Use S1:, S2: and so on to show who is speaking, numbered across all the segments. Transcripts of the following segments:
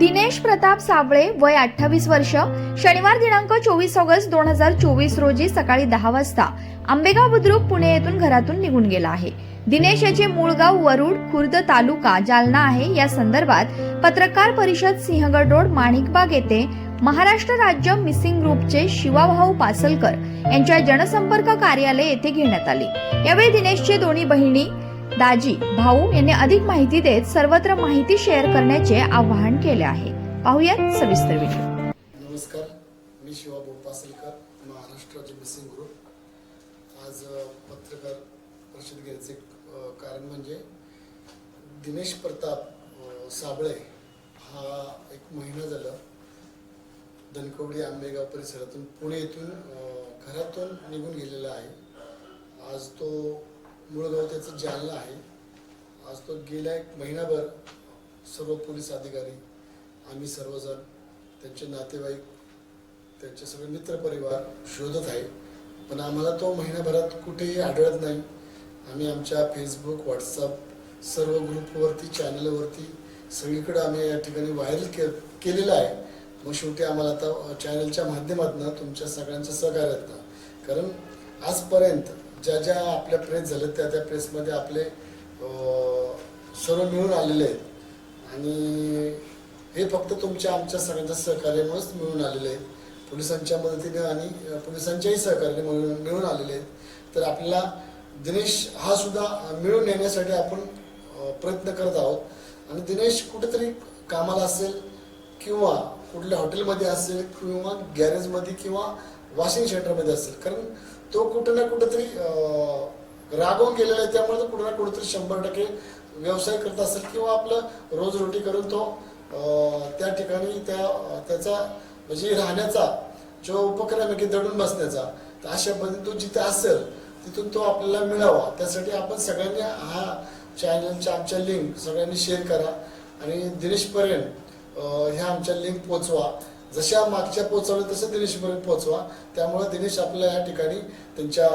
S1: दिनेश प्रताप साबळे वय अठ्ठावीस वर्ष शनिवार दिनांक चोवीस ऑगस्ट दोन हजार चोवीस रोजी सकाळी दहा वाजता आंबेगाव बुद्रुक पुणे येथून घरातून निघून गेला आहे. दिनेश याचे मूळ गाव वरुड खुर्द तालुका जालना आहे. या संदर्भात पत्रकार परिषद सिंहगड रोड माणिकबाग येथे महाराष्ट्र राज्य मिसिंग ग्रुपचे शिवाभाऊ पासलकर यांच्या जनसंपर्क कार्यालय येथे घेण्यात आले. यावेळी दिनेशचे दोन्ही बहिणी दाजी भाऊ यांनी अधिक माहिती देत सर्वत्र माहिती शेअर करण्याचे आवाहन केले आहे. पाहुयात सविस्तर व्हिडिओ
S2: नमस्कार मी शिवा बोपासलकर महाराष्ट्र राज्य मिसिंग ग्रुप. आज पत्रकार परिषद घ्यायचे कारण म्हणजे दिनेश प्रताप साबळे हा एक महिना झाला धनकवडी आंबेगाव परिसरातून पुणे येथून घरातून निघून गेलेला आहे. आज तो मूळ गाव त्याचं जालना आहे. आज तो गेला एक महिनाभर सर्व पोलीस अधिकारी आम्ही सर्वजण त्यांचे नातेवाईक त्यांचे सगळे मित्रपरिवार शोधत आहे. पण आम्हाला तो महिन्याभरात कुठेही आढळत नाही. आम्ही आमच्या फेसबुक व्हॉट्सअप सर्व ग्रुपवरती चॅनलवरती सगळीकडे आम्ही या ठिकाणी व्हायरल के केलेलं आहे. मग शेवटी आम्हाला आता चॅनलच्या माध्यमातून तुमच्या सगळ्यांच्या सहकार्यातनं कारण आजपर्यंत ज्या ज्या आपल्या प्रेस झाल्या त्या त्या प्रेसमध्ये आपले सर्व मिळून आलेले आहेत. आणि हे फक्त तुमच्या आमच्या सगळ्यांच्या सहकार्यामुळेच मिळून आलेले आहेत. पोलिसांच्या मदतीने आणि पोलिसांच्याही सहकार्याने मिळून मिळून आलेले आहेत. तर आपल्याला दिनेश हा सुद्धा मिळून येण्यासाठी आपण प्रयत्न करत आहोत. आणि दिनेश कुठेतरी कामाला असेल किंवा कुठल्या हॉटेलमध्ये असेल किंवा गॅरेजमध्ये किंवा वॉशिंग सेंटरमध्ये असेल. कारण तो कुठं ना कुठंतरी रागवून गेलेला आहे. त्यामुळे तो कुठं ना कुठंतरी शंभर टक्के व्यवसाय करत असेल किंवा आपलं रोजरोटी करून तो त्या ठिकाणी त्या त्याचा म्हणजे राहण्याचा जो उपक्रम आहे की दडून बसण्याचा तर अशा पद्धतीने तो जिथे असेल तिथून तो आपल्याला मिळावा. त्यासाठी आपण सगळ्यांनी हा चॅनलच्या आमच्या लिंक सगळ्यांनी शेअर करा. आणि दिनेशपर्यंत ह्या आमच्या लिंक पोचवा जशा मागच्या पोचवल्या तसं दिनेशपर्यंत पोचवा त्यामुळे दिनेश आपल्या या ठिकाणी त्यांच्या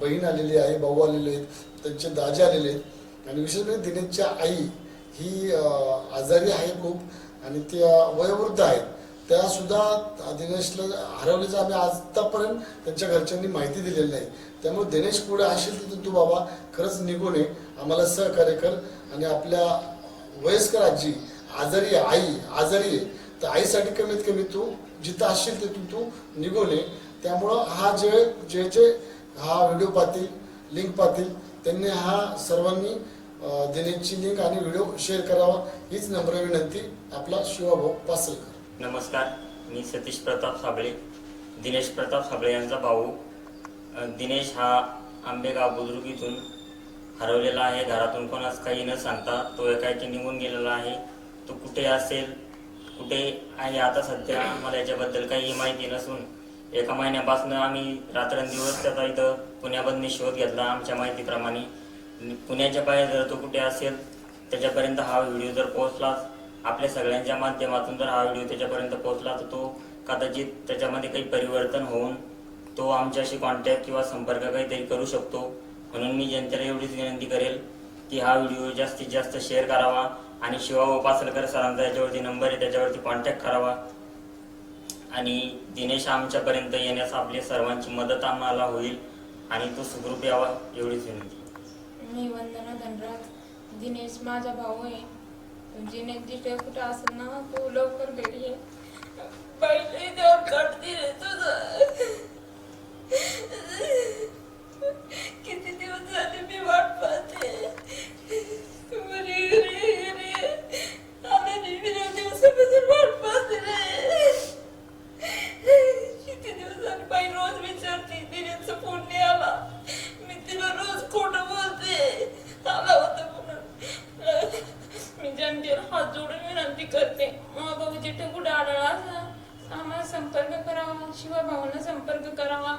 S2: बहीण आलेली आहे भाऊ आलेले आहेत त्यांचे दाजे आलेले आहेत. आणि विशेष म्हणजे दिनेशच्या आई ही आजारी आहे खूप आणि त्या वयोवृद्ध आहेत. त्या सुद्धा दिनेशला हरवल्याचं आम्ही आतापर्यंत त्यांच्या घरच्यांनी माहिती दिलेली नाही. त्यामुळे दिनेश पुढे असेल तिथून तू बाबा खरंच निघून ये. आम्हाला सहकार्य कर. आणि आपल्या वयस्कर आजी आजारी आई आजारी आहे. तर आईसाठी कमीत कमी तू जिथं असशील तिथून तू निघून ये. त्यामुळं हा जे जे जे हा व्हिडिओ पाहतील लिंक पाहतील त्यांनी हा सर्वांनी दिनेशची लिंक आणि व्हिडिओ शेअर करावा हीच नम्र विनंती आपला शिवाभाऊ पासलकर.
S3: नमस्कार मी सतीश प्रताप साबळे दिनेश प्रताप साबळे यांचा भाऊ. दिनेश हा आंबेगाव बुद्रुकीतून हरवलेला आहे. घरातून कोणास काही न सांगता तो एकाएकी निघून गेलेला आहे. तो कुठे असेल कुठे आहे आता सध्या मला याच्याबद्दल काही माहिती नसून एका महिन्यापासून आम्ही रात्रंदिवस त्याचा इथं पुण्यामधून शोध घेतला आमच्या माहितीप्रमाणे. पुण्याच्या बाहेर जर तो कुठे असेल त्याच्यापर्यंत हा व्हिडिओ जर पोहोचला आपल्या सगळ्यांच्या माध्यमातून जर हा व्हिडिओ त्याच्यापर्यंत पोहोचला तर तो कदाचित त्याच्यामध्ये काही परिवर्तन होऊन तो आमच्याशी कॉन्टॅक्ट किंवा संपर्क काहीतरी करू शकतो. म्हणून मी जनतेला एवढीच विनंती करेल की हा व्हिडिओ जास्तीत जास्त शेअर करावा. आणि शिवा उपासलकर सरांचा याच्यावरती नंबर आहे त्याच्यावरती कॉन्टॅक्ट करावा. आणि दिनेश आमच्यापर्यंत येण्यास आपली सर्वांची मदत आम्हाला होईल आणि तो सुखरूप यावा एवढीच विनंती.
S4: मी वंदना धनराज दिनेश माझा भाऊ आहे. दिनेश जिथे कुठे असेल ना तू लवकर घरी ये पहिले देव काढते तुझं. संपर्क करावा शिवाय भाऊला संपर्क करावा.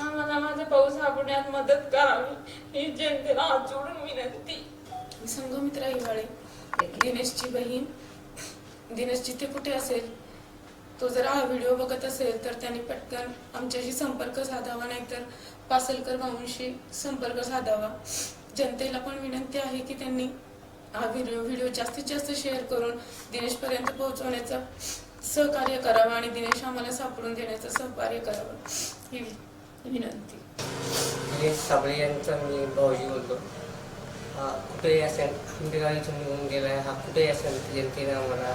S4: आम्हाला माझा भाऊ सापडण्यात मदत करावी. ही जनतेला हात जोडून विनंती. संघमित्रा हिवाळे. दिनेशची बहीण. दिनेश जिथे कुठे असेल? तो जर हा व्हिडिओ बघत असेल तर त्यांनी पटकन आमच्याशी संपर्क साधावा नाहीतर पासलकर भाऊंशी संपर्क साधावा. जनतेला पण विनंती आहे की त्यांनी
S5: हा व्हिडिओ व्हिडिओ जास्तीत जास्त शेअर करून दिनेशपर्यंत पोहोचवण्याचा सहकार्य करावं आणि दिनेश आम्हाला सापडून देण्याचं सहकार्य करावं ही विनंती.
S6: दिनेश साबळे यांचा मी भाऊजी बोलतो. हा कुठेही असेल आमच्या गावी निघून गेला आहे हा कुठेही असेल जनतेने आम्हाला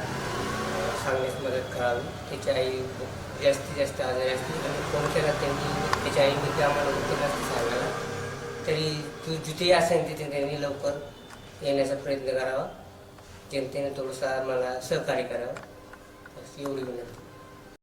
S6: सांगण्यास मदत करावी. त्याची आई जास्तीत जास्त आजारी असते आणि फोन केला त्यांनी त्याच्या आईने ते आम्हाला उत्तर असते सांगायला. तरी तू जिथे असेल तिथे त्यांनी लवकर येण्याचा प्रयत्न करावा. जनतेने थोडंसं मला सहकार्य करावं. 听我这个。